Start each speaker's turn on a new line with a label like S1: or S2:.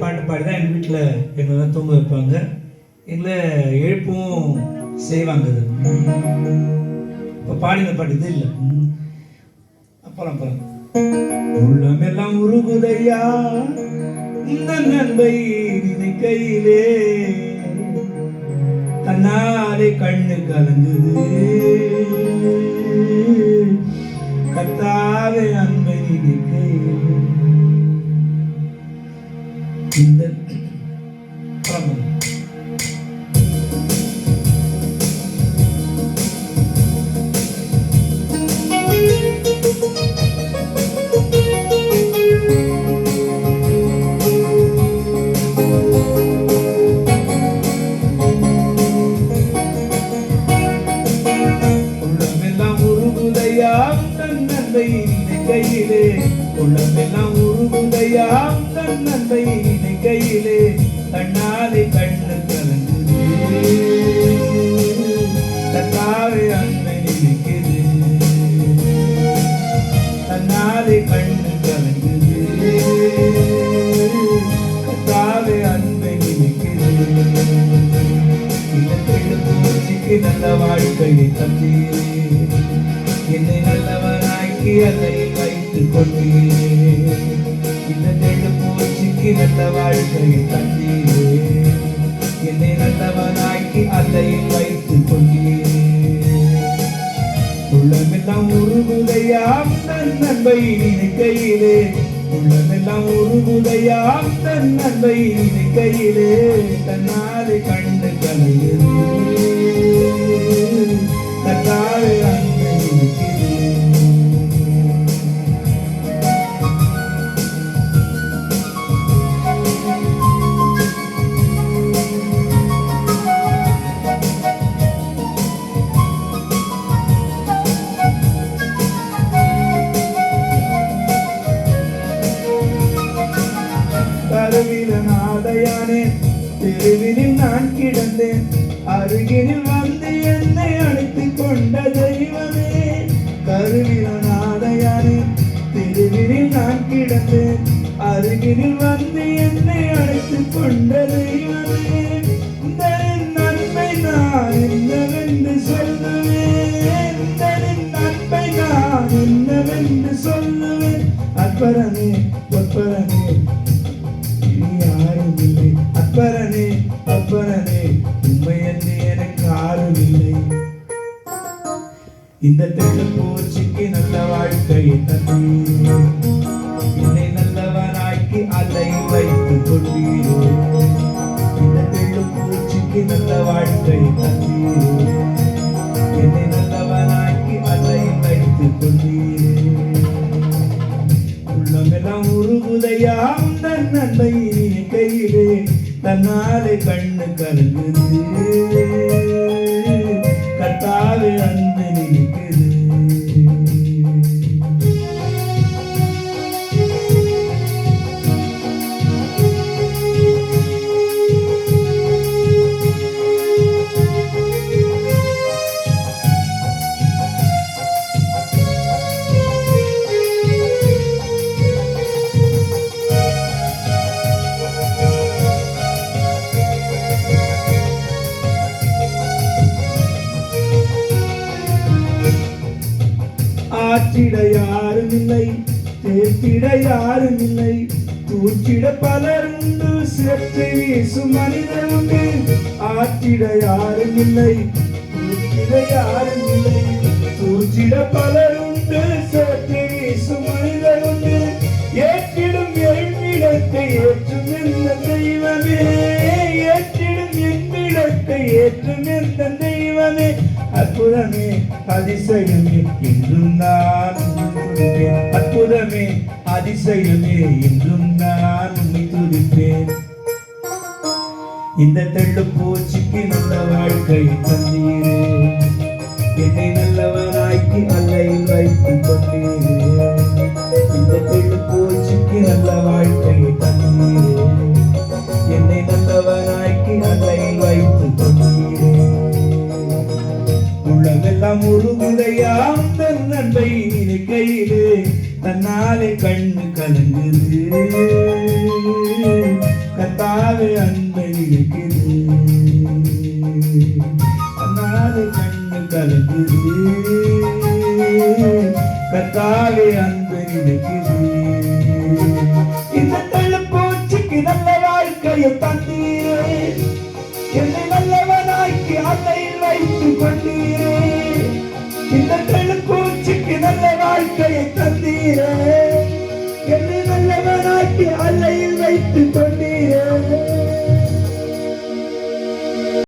S1: பாட்டு பாடி தான் எங்கள் வீட்டில் எங்களை தூங்க வைப்பாங்க. எங்களை எழுப்பவும் செய்வாங்க அது. இப்போ பாடின பாட்டு இது இல்லை. அப்புறம் அப்புறம். உள்ளமெல்லாம் உருகுதையா? இந்த நண்பை நினைக்கையிலே. தன்னாலே கண்ணு கலந்து உருகுதையா தன் நன்மை கையிலே. உள்ளமெல்லாம் உருகுதையா தன் நன்மை கையிலே. கண்ணாலே பூச்சிக்கு அதை வைத்துக் கொண்டீரே இந்த பெண்ணு பூச்சிக்கு நல்ல வாழ்க்கை தந்தீரே. என்னை நல்லவனாக்கி அதை வைத்துக் கொண்டீரே உள்ளமெல்லாம் உருகுதையாம் தன் நன்மை நினைக்கையிலே. உள்ளமெல்லாம் உருகுதையாம் தன் நன்மை நினைக்கையிலே. தன்னாலே கண்டு கலையிலே கருவில தெருவினில் நான் கிடந்தேன். அருகினில் வந்து என்னை அழைத்துக் கொண்ட தெய்வமே. கருவில நாதையானே தெருவினில் நான் கிடந்தேன். அருகினில் வந்து என்னை அழைத்துக் கொண்ட தெய்வமே. நன்மை நான் என்னவென்று அப்பரனே அப்பரனே உண்மை என்று எனக்கு யாரும் இல்லை இந்த தெள்ளு பூச்சிக்கு நல்ல வாழ்க்கையை தந்தீரே. என்னை நல்லவனாக்கி அதை வைத்துக் கொண்டீரே இந்த தெள்ளு பூச்சிக்கு நல்ல வாழ்க்கை தன்னாலே கண்ணு கலங்குது. காற்றிட யாரும் இல்லை தேர்த்திட யாரும் இல்லை. தூற்றிட பலருண்டு செத்து வீசும் மனிதர் உண்டு. ஆற்றிட யாரும் இல்லை தூற்றிட யாரும் இல்லை. தூற்றிட பலருண்டு செத்து வீசும் மனிதர் உண்டு. ஏற்றிடும் எழுப்பிடத்தை ஏற்றும் இந்த தெய்வமே ஏற்றிடும் என்பிடத்தை ஏற்றும் இந்த தெய்வமே அற்புதமே அதிசயமே இன்றும் நான் துதிப்பேன் அற்புதமே அதிசயமே இன்றும் நான் உண்மை துதிப்பேன் இந்த தெள்ளு பூச்சிக்கு நல்ல வாழ்க்கை தந்தீரே. என்னை நல்லவனாக்கி அல்லையில் வைத்துக் கொண்டீரே. இந்த தெள்ளு பூச்சிக்கு நல்ல வாழ்க்கை தந்தீரே. உருகுதையாம் தன் நன்மை நினைக்கையிலே தன்னாலே கண்ணு கலங்குது. கத்தாவே அன்பை இருக்குது தன்னாலே கண்ணு கலங்குது. கத்தாவே அன்பை இருக்குது